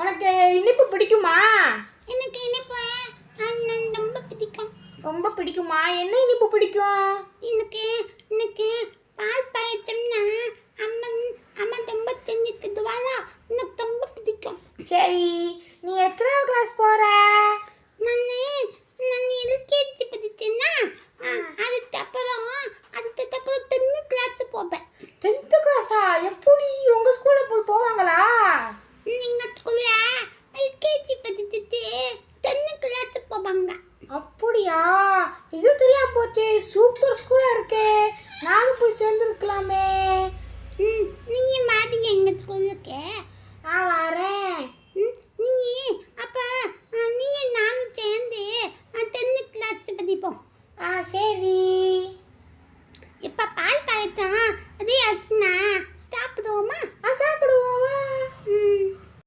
உனக்கு இனிப்பு பிடிக்குமா? எனக்கு இனிப்பு? ரொம்ப பிடிக்கும். ரொம்ப பிடிக்குமா? என்ன இனிப்பு பிடிக்கும்? எனக்கு எனக்கு பால் பாயசம்னா அம்மன் அம்மா ரொம்ப செஞ்சு தருவாளா? எனக்கு ரொம்ப பிடிக்கும். சரி நீ எத்தனை கிளாஸ் போகிற நான் நான் எல்கேஜி படித்தேன்னா அதுக்கப்புறம் அதுக்கப்புறம் டென்த்து கிளாஸ் போவேன். டென்த்து கிளாஸா எப்படி? உங்கள் ஸ்கூலில் போட்டாங்க அப்படியா? இது தெரியாம போச்சு. சூப்பர் ஸ்கூலாக இருக்கே. நானும் போய் சேர்ந்துருக்கலாமே. ம் நீங்கள் மாதிரி எங்கள் ஸ்கூலுக்கு நான் வரேன். ம் நீங்கள் அப்போ நீங்கள் நானும் சேர்ந்து டென்த்து கிளாஸ் படிப்போம் ஆ சரி.